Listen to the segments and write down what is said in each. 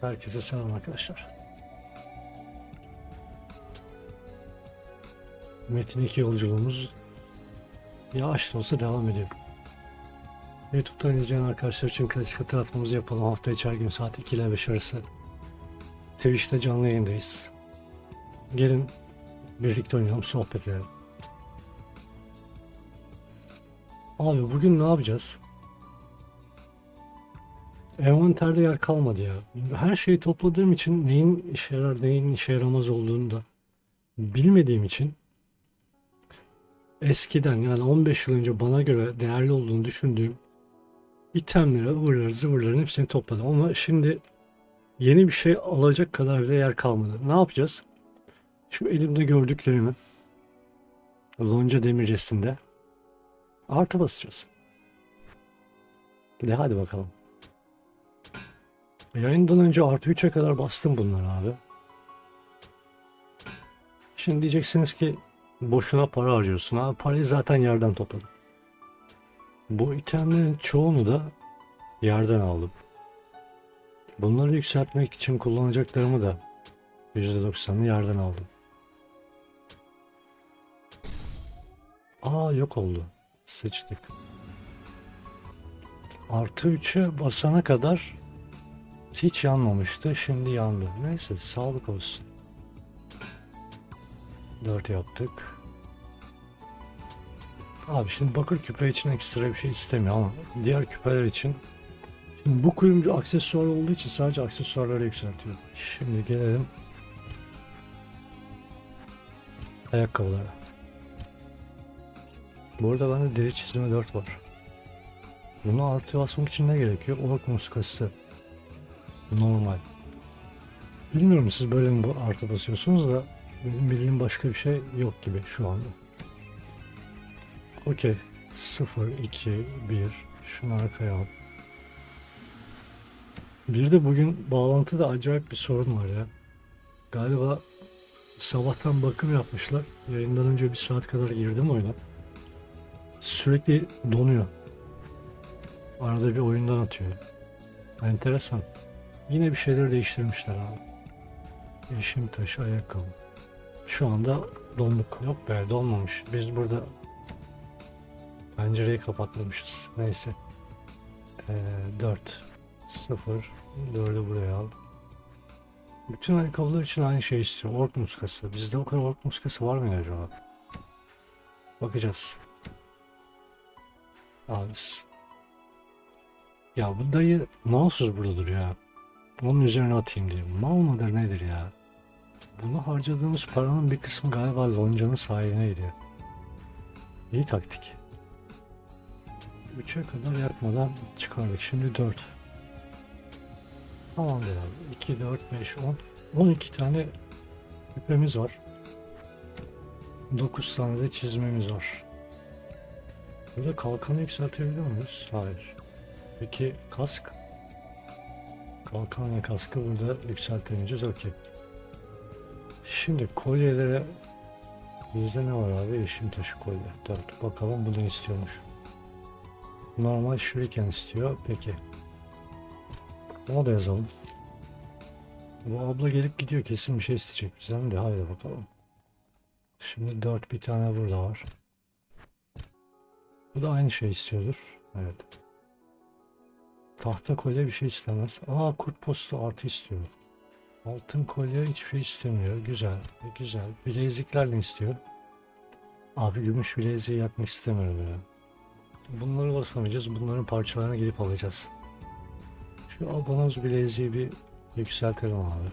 Herkese selam arkadaşlar. Metin 2 yolculuğumuz yavaş da olsa devam ediyor. YouTube'dan izleyen arkadaşlar için klasik hatırlatmamızı yapalım. Hafta içi gün saat 2 ile 5 arası Twitch'te canlı yayındayız. Gelin birlikte oynayalım, sohbet edelim. Abi bugün ne yapacağız? Envanterde yer kalmadı ya. Her şeyi topladığım için neyin işe yarar, neyin işe yaramaz olduğunu da bilmediğim için eskiden yani 15 yıl önce bana göre değerli olduğunu düşündüğüm itemleri, ıvırları, zıvırların hepsini topladım. Ama şimdi yeni bir şey alacak kadar bile yer kalmadı. Ne yapacağız? Şu elimde gördüklerimi lonca demircesinde artı basacağız. De hadi bakalım. Yayından önce artı 3'e kadar bastım bunları abi. Şimdi diyeceksiniz ki boşuna para harcıyorsun. Abi parayı zaten yerden topladım. Bu itemlerin çoğunu da yerden aldım. Bunları yükseltmek için kullanacaklarımı da %90'ını yerden aldım. Aa yok oldu. Sıçtık. Artı 3'e basana kadar hiç yanmamıştı. Şimdi yandı. Neyse sağlık olsun. 4 yaptık. Abi şimdi bakır küpe için ekstra bir şey istemiyor ama diğer küpeler için şimdi bu kuyumcu aksesuar olduğu için sadece aksesuarları yükseltiyor. Şimdi gelelim ayakkabılara. Bu arada bende deri çizme 4 var. Bunu artı basmak için ne gerekiyor? Ork muskası. Normal. Bilmiyorum siz böyle mi artı basıyorsunuz da benim bildiğim başka bir şey yok gibi şu anda. Okey. 0, 2, 1. Şunu arkaya al. Bir de bugün bağlantıda acayip bir sorun var ya. Galiba sabahtan bakım yapmışlar. Yayından önce bir saat kadar girdim oyuna. Sürekli donuyor. Arada bir oyundan atıyor. Enteresan. Yine bir şeyler değiştirmişler abi. Yeşim taşı ayakkabı. Şu anda donduk. Yok be donmamış. Biz burada pencereyi kapatmamışız. Neyse. Ee, 4 0 4'ü buraya al. Bütün ayakkabılar için aynı şey istiyor. Ork muskası. Bizde o kadar ork muskası var mı acaba? Bakacağız. Abis. Ya bu dayı mahsus burada duruyor ya. Onun üzerine atayım diye. Mal mıdır nedir ya? Bunu harcadığımız paranın bir kısmı galiba loncanın sahibine gidiyor. İyi taktik. 3'e kadar yakmadan çıkardık. Şimdi 4. Tamamdır abi. 2, 4, 5, 10. 12 tane küpemiz var. 9 tane de çizmemiz var. Burada kalkanı yükseltebiliyor muyuz? Hayır. Peki kask? Kalkan ve kaskı burada yükseltemeyeceğiz. Okey. Şimdi kolyelere bizde ne var abi? Yeşim taşı kolye. 4. Bakalım bu ne istiyormuş. Normal shuriken istiyor. Peki. Ona da yazalım. Bu abla gelip gidiyor. Kesin bir şey isteyecek bizden de. Haydi bakalım. Şimdi 4 bir tane burada var. Bu da aynı şey istiyordur. Evet. Tahta kolye bir şey istemez. Aa kurt postu artı istiyor. Altın kolye hiçbir şey istemiyor. Güzel. Güzel. Bilezikler ne istiyor? Abi gümüş bileziği yakmak istemiyorum ya. Bunları basamayacağız. Bunların parçalarını gidip alacağız. Şu abanoz bileziği bir yükseltelim abi.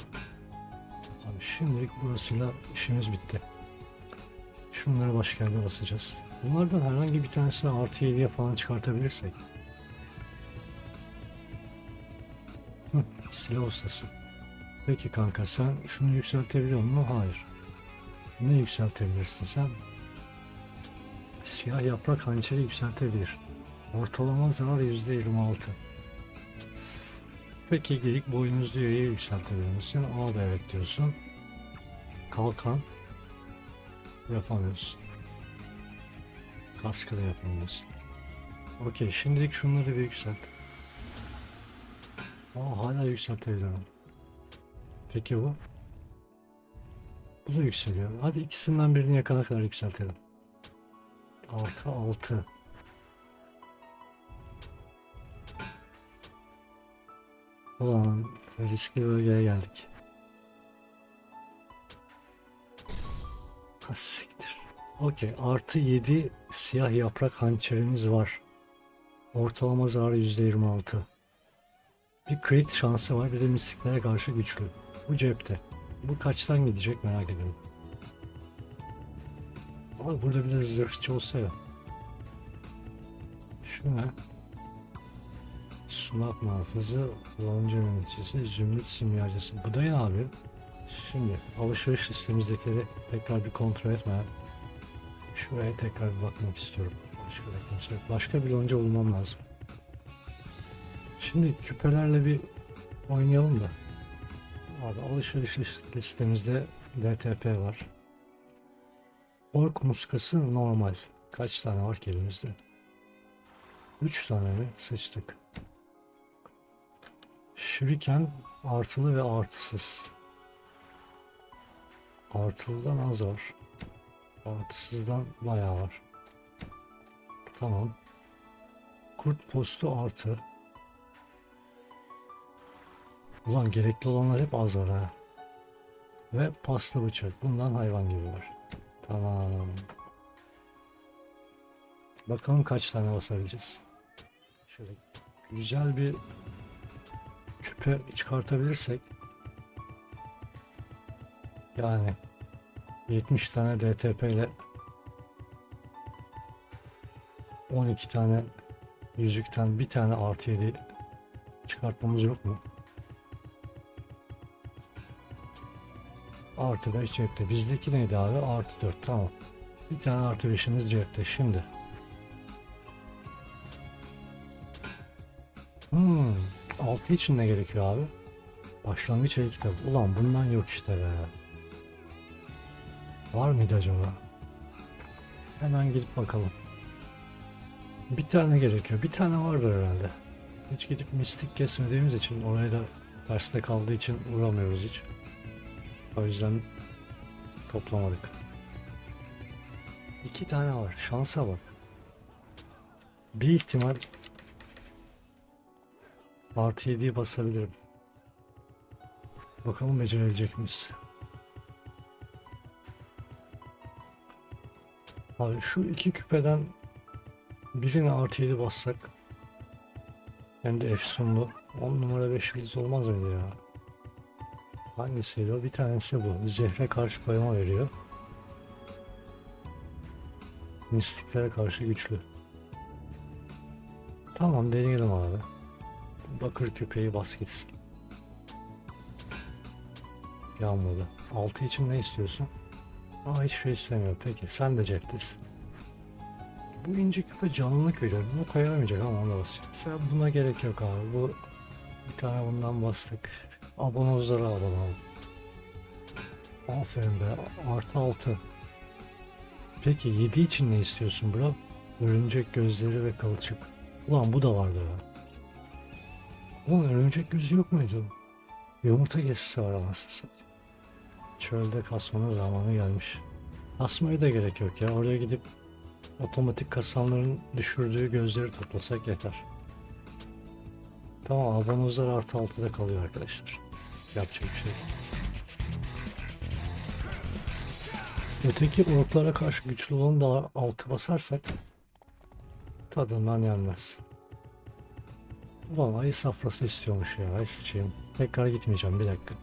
Abi şimdilik burasıyla işimiz bitti. Şunları başka yerde basacağız. Bunlardan herhangi bir tanesini artı 7'ye falan çıkartabilirsek. Silah ustası. Peki kanka sen şunu yükseltebiliyor musun? Hayır. Ne yükseltebilirsin sen? Siyah yaprak hançeri yükseltebilir. Ortalama zarar %26. Peki geyik boynuzlu yayı yükseltebilir misin? Aa da evet diyorsun. Kalkan yapamıyorsun. Kaskı da yapamıyorsun. Okey şimdilik şunları bir yükselt. Aa hala yükseltebilirim. Peki bu? Bu da yükseliyor. Hadi ikisinden birini yakana kadar yükseltelim. 6 6. Ulan riskli bölgeye geldik. Ha siktir. Okey. Artı 7 siyah yaprak hançerimiz var. Ortalama zararı %26. Bir crit şansı var. Bir de mistiklere karşı güçlü. Bu cepte. Bu kaçtan gidecek merak ediyorum. Ama burada bir de zırhçı olsa ya. Şu ne? Sunak muhafızı, kullanıcı yöneticisi, zümrüt simyacısı. Bu da ya abi. Şimdi alışveriş listemizdekileri tekrar bir kontrol etmeden şuraya tekrar bir bakmak istiyorum. Başka bir. Başka bir lonca bulmam lazım. Şimdi küpelerle bir oynayalım da. Abi alışveriş lis- listemizde DTP var. Ork muskası normal. Kaç tane var ki elimizde? 3 tane mi? Sıçtık. Shuriken artılı ve artısız. Artılıdan az var. Artısızdan bayağı var. Tamam. Kurt postu artı. Ulan gerekli olanlar hep az var ha. Ve paslı bıçak. Bundan hayvan gibi var. Tamam. Bakalım kaç tane basabileceğiz. Şöyle güzel bir küpe çıkartabilirsek yani 70 tane DTP ile 12 tane yüzükten bir tane artı 7 çıkartmamız yok mu? Artı 5 cepte. Bizdeki neydi abi? Artı 4. Tamam. Bir tane artı 5'imiz cepte. Şimdi. Hmm. 6 için ne gerekiyor abi? Başlangıç el kitabı. Ulan bundan yok işte be. Var mıydı acaba? Hemen gidip bakalım. Bir tane gerekiyor. Bir tane vardır herhalde. Hiç gidip mistik kesmediğimiz için oraya da terste kaldığı için uğramıyoruz hiç. O yüzden toplamadık. İki tane var. Şansa bak. Bir ihtimal artı 7'yi basabilirim. Bakalım becerebilecek miyiz? Abi şu iki küpeden birine artı 7 bassak hem de efsunlu 10 numara 5 yıldız olmaz mıydı ya? Hangisiydi o? Bir tanesi bu. Zehre karşı koyma veriyor. Mistiklere karşı güçlü. Tamam deneyelim abi. Bakır küpeyi bas gitsin. Yanmadı. Altı için ne istiyorsun? Aa hiç şey istemiyor. Peki sen de ceptesin. Bu ince küpe canlılık veriyor. Bunu koyamayacak ama ona basacak. Sen buna gerek yok abi. Bu bir tane bundan bastık. Abonozları alalım. Aferin be. Artı altı. Peki 7 için ne istiyorsun bro? Örümcek gözleri ve kılçık. Ulan bu da vardı ya. Ulan örümcek gözü yok muydu? Yumurta kesisi var anasını. Çölde kasmanın zamanı gelmiş. Kasmaya da gerek yok ya. Oraya gidip otomatik kasanların düşürdüğü gözleri toplasak yeter. Tamam abonozlar artı altıda kalıyor arkadaşlar. Yapacak bir şey. Öteki orklara karşı güçlü olanı da altı basarsak tadından yenmez. Ulan ayı safrası istiyormuş ya. Ay sıçayım. Tekrar gitmeyeceğim bir dakika.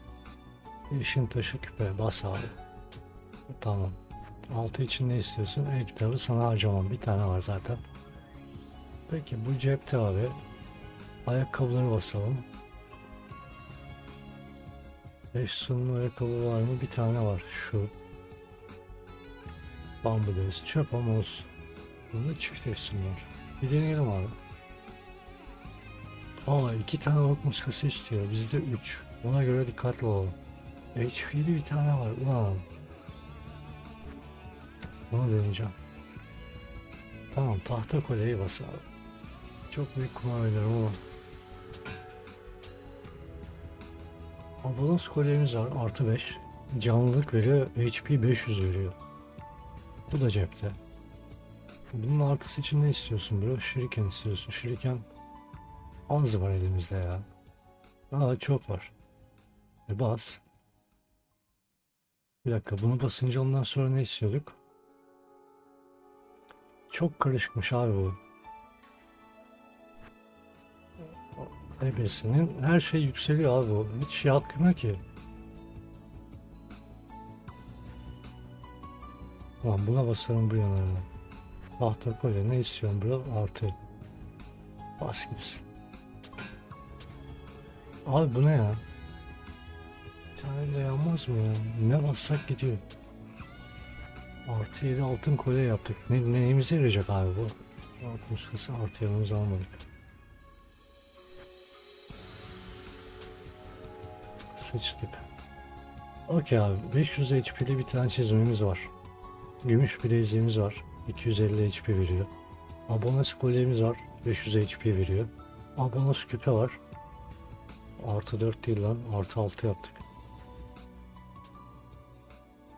İşin taşı küpe bas abi. Tamam. Altı için ne istiyorsun? El kitabı sana harcamam. Bir tane var zaten. Peki bu cepte abi. Ayakkabıları basalım. Beş sunlu ayakkabı var mı? Bir tane var. Şu. Bambu deriz. Çöp ama olsun. Bunda çift efsun var. Bir deneyelim abi. Aa iki tane ork muskası istiyor. Bizde üç. Ona göre dikkatli olalım. HP'li bir tane var. Ulan. Bunu deneyeceğim. Tamam tahta koleyi bas abi. Çok büyük kumar oynarım ama. Abonos kolyemiz var artı 5. Canlılık veriyor. HP 500 veriyor. Bu da cepte. Bunun artısı için ne istiyorsun bro? Shuriken istiyorsun. Shuriken az var elimizde ya. Daha çok var. E bas. Bir dakika bunu basınca ondan sonra ne istiyorduk? Çok karışıkmış abi bu. Ebesinin her şey yükseliyor abi. Hiç şey yapmıyor ki. Lan buna basarım bu yanarına. Tahta kolye ne istiyorsun bro? Artı. Bas gitsin. Abi bu ne ya? Bir tane de yanmaz mı ya? Ne bassak gidiyor. Artı 7 altın kolye yaptık. Ne, neyimize yarayacak abi bu? Alt muskası artı yanımıza almadık. Sıçtık. Okey abi 500 HP'li bir tane çizimimiz var. Gümüş bileziğimiz var. 250 HP veriyor. Abonos kolyemiz var. 500 HP veriyor. Abonos küpe var. Artı 4 değil lan. Artı 6 yaptık.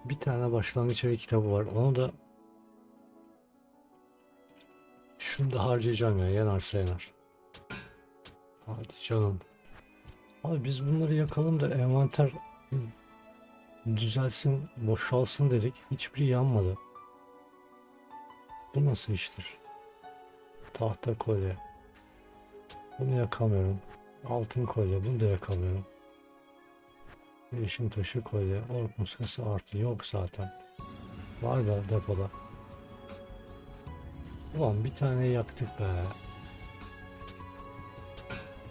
Bir tane başlangıç evi kitabı var. Onu da şunu da harcayacağım ya. Yanarsa yanar. Hadi canım. Abi biz bunları yakalım da envanter düzelsin, boşalsın dedik. Hiçbiri yanmadı. Bu nasıl iştir? Tahta kolye. Bunu yakamıyorum. Altın kolye. Bunu da yakamıyorum. Yeşim taşı kolye. Ork muskası artı. Yok zaten. Var da depoda. Ulan bir tane yaktık be.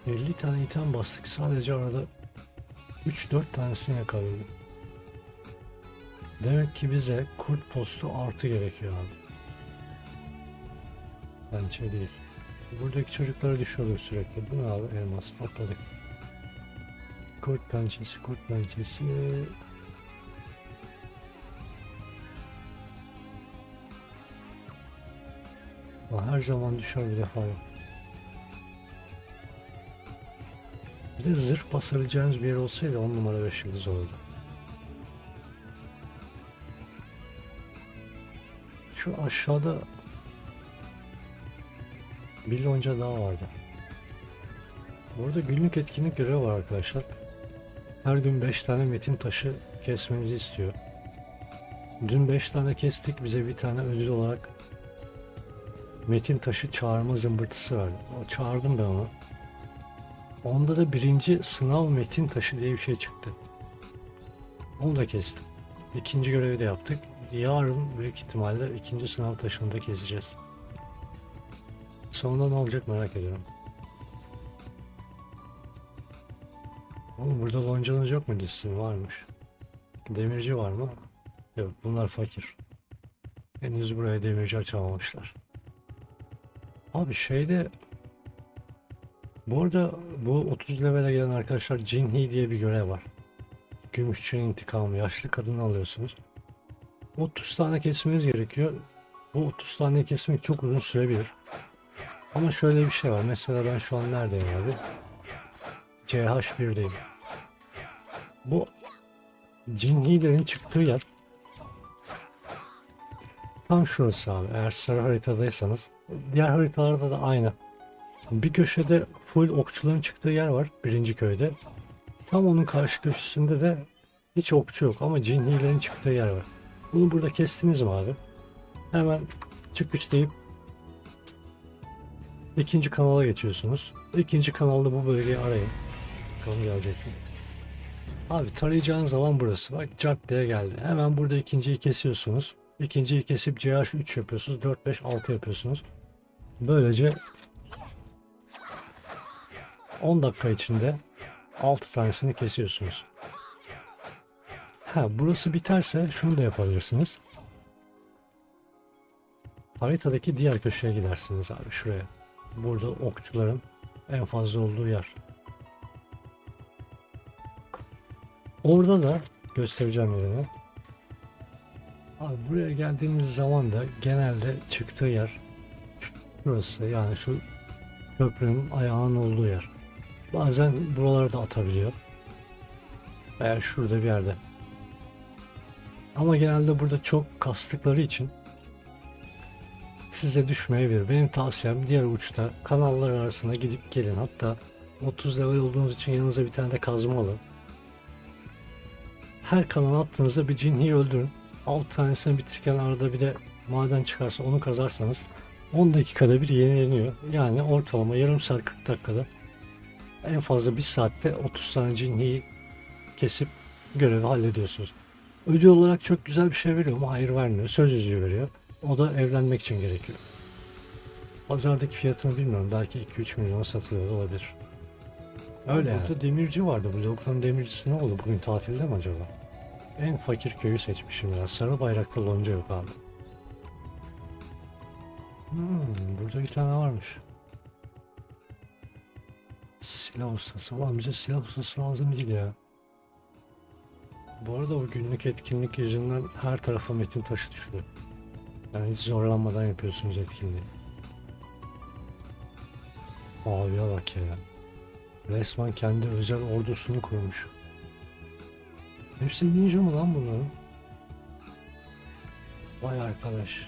50 tane item bastık. Sadece arada 3-4 tanesini yakaladık. Demek ki bize kurt postu artı gerekiyor abi. Bence değil. Buradaki çocuklara düşüyordur sürekli. Bu ne abi? Elmas topladık. Kurt pençesi, kurt pençesi. Aa, Her zaman düşer bir defa yok. Bir de zırh basabileceğimiz bir yer olsaydı 10 numara 5 yıldız olurdu. Şu aşağıda bir lonca daha vardı. Burada günlük etkinlik görevi var arkadaşlar. Her gün 5 tane metin taşı kesmenizi istiyor. Dün 5 tane kestik bize bir tane ödül olarak metin taşı çağırma zımbırtısı verdi. O çağırdım ben onu. Onda da birinci sınav metin taşı diye bir şey çıktı. Onu da kestim. İkinci görevi de yaptık. Yarın büyük ihtimalle ikinci sınav taşını da keseceğiz. Sonunda ne olacak merak ediyorum. Oğlum burada loncanız yok mu listin? Varmış. Demirci var mı? Yok bunlar fakir. Henüz buraya demirci açamamışlar. Abi şeyde bu arada bu 30 levele gelen arkadaşlar Jinhi diye bir görev var. Gümüşçünün intikamı. Yaşlı kadını alıyorsunuz. 30 tane kesmeniz gerekiyor. Bu 30 tane kesmek çok uzun sürebilir. Ama şöyle bir şey var. Mesela ben şu an neredeyim abi? CH1'deyim. Bu Jinhi'lerin çıktığı yer tam şurası abi. Eğer sarı haritadaysanız diğer haritalarda da aynı. Bir köşede full okçuların çıktığı yer var birinci köyde. Tam onun karşı köşesinde de hiç okçu yok ama cinhilerin çıktığı yer var. Bunu burada kestiniz mi abi? Hemen çıkış deyip ikinci kanala geçiyorsunuz. İkinci kanalda bu bölgeyi arayın. Bakalım gelecek mi? Abi tarayacağınız zaman burası. Bak caddeye geldi. Hemen burada ikinciyi kesiyorsunuz. İkinciyi kesip CH3 yapıyorsunuz. 4, 5, 6 yapıyorsunuz. Böylece 10 dakika içinde 6 tanesini kesiyorsunuz. Ha burası biterse şunu da yapabilirsiniz. Haritadaki diğer köşeye gidersiniz abi şuraya. Burada okçuların en fazla olduğu yer. Orada da göstereceğim yerini. Abi buraya geldiğiniz zaman da genelde çıktığı yer şurası yani şu köprünün ayağının olduğu yer. Bazen buraları da atabiliyor. Veya şurada bir yerde. Ama genelde burada çok kastıkları için size düşmeyebilir. Benim tavsiyem diğer uçta kanallar arasına gidip gelin. Hatta 30 level olduğunuz için yanınıza bir tane de kazma alın. Her kanal attığınızda bir cinhi öldürün. 6 tanesini bitirirken arada bir de maden çıkarsa onu kazarsanız 10 dakikada bir yenileniyor. Yani ortalama yarım saat 40 dakikada en fazla bir saatte 30 tane cinhiyi kesip görevi hallediyorsunuz. Ödül olarak çok güzel bir şey veriyor mu? Hayır vermiyor. Söz yüzüğü veriyor. O da evlenmek için gerekiyor. Pazardaki fiyatını bilmiyorum. Belki 2-3 milyona satılıyor olabilir. Öyle yani. Burada demirci vardı. Bu Lokman demircisi ne oldu? Bugün tatilde mi acaba? En fakir köyü seçmişim ya. Sarı bayraklı lonca yok abi. Hmm, burada bir tane varmış. Silah ustası. Ulan bize silah ustası lazım değil ya. Bu arada o günlük etkinlik yüzünden her tarafa metin taşı düşüyor. Yani hiç zorlanmadan yapıyorsunuz etkinliği. Abiye bak ya. Resmen kendi özel ordusunu kurmuş. Hepsi ninja mı lan bunların? Vay arkadaş.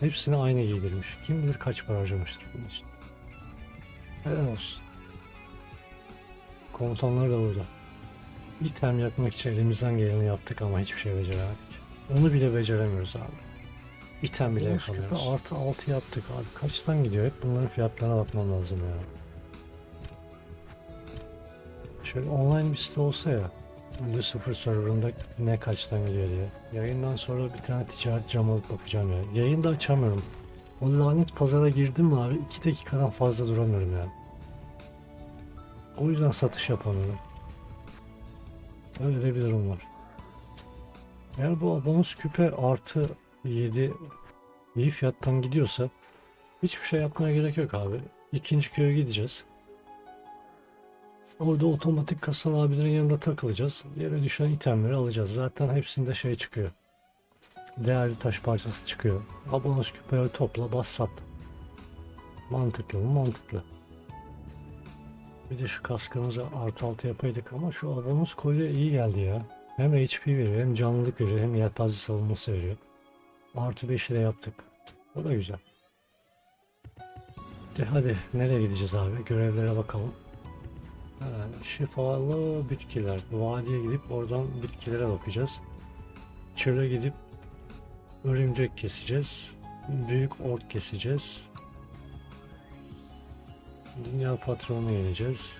Hepsini aynı giydirmiş. Kim bilir kaç para harcamıştır bunun için. Helal olsun. Komutanlar da burada. İtem yakmak için elimizden geleni yaptık ama hiçbir şey beceremedik. Onu bile beceremiyoruz abi. İtem bile yakalıyoruz. Artı 6 yaptık abi. Kaçtan gidiyor? Hep bunların fiyatlarına bakmam lazım ya. Şöyle online bir site olsa ya. Sıfır serverında ne kaçtan gidiyor diye. Yayından sonra bir tane ticaret cam alıp bakacağım ya. Yayında açamıyorum. O lanet pazara girdim mi abi 2 dakikadan fazla duramıyorum yani. O yüzden satış yapamıyorum. Öyle de bir durum var. Eğer bu bonus küpe artı 7 iyi fiyattan gidiyorsa hiçbir şey yapmaya gerek yok abi. İkinci köye gideceğiz. Orada otomatik kasan abilerin yanında takılacağız. Yere düşen itemleri alacağız. Zaten hepsinde şey çıkıyor. Değerli taş parçası çıkıyor. Ha bonus küpeleri topla bas sat. Mantıklı mı? Mantıklı. Bir de şu kaskımıza artı altı yapaydık ama şu abonus kolye iyi geldi ya. Hem HP veriyor hem canlılık veriyor hem yelpaze savunması veriyor. Artı 5'i de yaptık. O da güzel. De hadi nereye gideceğiz abi? Görevlere bakalım. Ha, şifalı bitkiler. Vadiye gidip oradan bitkilere bakacağız. Çöle gidip örümcek keseceğiz. Büyük ort keseceğiz. Dünya patronu yeneceğiz.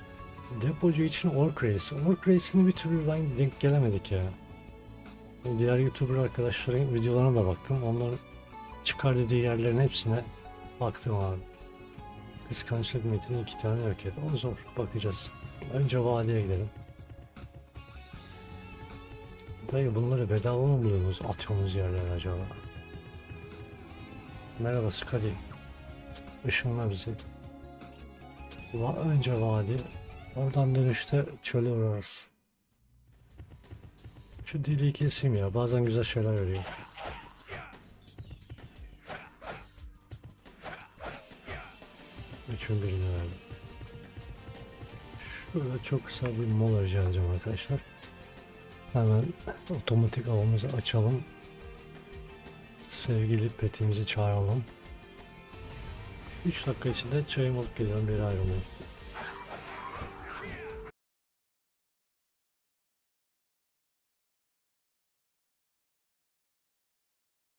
Depocu için Orc Race. Orc Race'ini bir türlü ben denk gelemedik ya. Diğer YouTuber arkadaşların videolarına da baktım. Onların çıkar dediği yerlerin hepsine baktım abi. Kıskançlık metini iki tane yok et. O zor. Bakacağız. Önce vadiye gidelim. Dayı bunları bedava mı buluyorsunuz? Atıyorsunuz yerlere acaba? Merhaba Skadi. Işınla bizi. Önce vadi. Oradan dönüşte çöle uğrarız. Şu dili keseyim ya. Bazen güzel şeyler veriyor. Üçün birini verdim. Şurada çok kısa bir mola rica edeceğim arkadaşlar. Hemen otomatik avımızı açalım. Sevgili petimizi çağıralım. 3 dakika içinde çayımı alıp geliyorum bir ayrılmayın.